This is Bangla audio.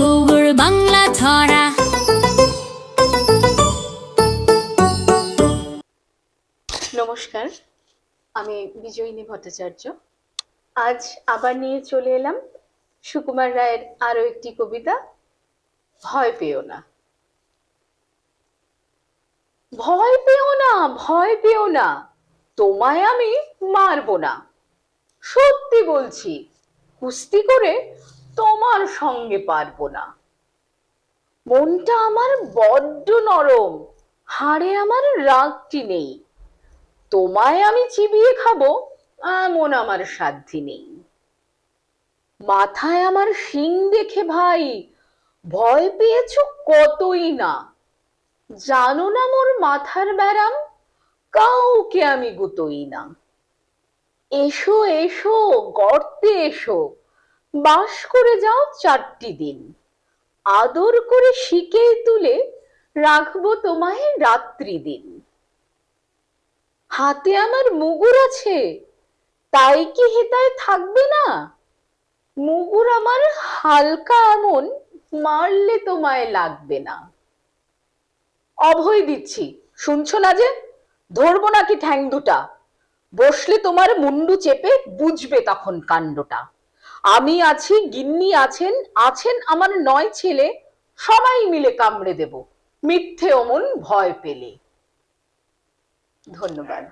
বুবুর বাংলা ছড়া। নমস্কার, আমি বিজয়িনী ভট্টাচার্য। আজ আবার নিয়ে চলে এলাম সুকুমার রায়ের আরও একটি কবিতা, ভয় পেও না। ভয় পেও না, ভয় পেও না, তোমায় আমি মারবো না। সত্যি বলছি, কুস্তি করে তোমার সঙ্গে পারব না। মনটা আমার বড্ড নরম, হাড়ে আমার রাগটি নেই। তোমায় আমি চিবিয়ে খাব, এমন আমার সাধ্যি নেই। মাথায় আমার শিং দেখে ভাই, ভয় পেয়েছ কতই না। জানো না মোর মাথার ব্যারাম, কাউকে আমি গুতোই না। এসো এসো, গর্তে এসো। বাস করে যাও চারটি দিন। আদর করে শিকে তুলে রাখব তোমায় রাত্রি দিন। হাতে আমার মুগুর আছে, তাই কি হেতায় থাকবে না? মুগুর আমার হালকা এমন মারলে তোমায় লাগবে না। অভয় দিচ্ছি, শুনছো না যে? ধরবো নাকি ঠ্যাং দুটা? বসলে তোমার মুন্ডু চেপে বুঝবে তখন কাণ্ডটা। আমি আছি, গিন্নি আছেন আছেন আমার নয় ছেলে, সবাই মিলে কামড়ে দেব। মিথ্যে অমন ভয় পেলে। ধন্যবাদ।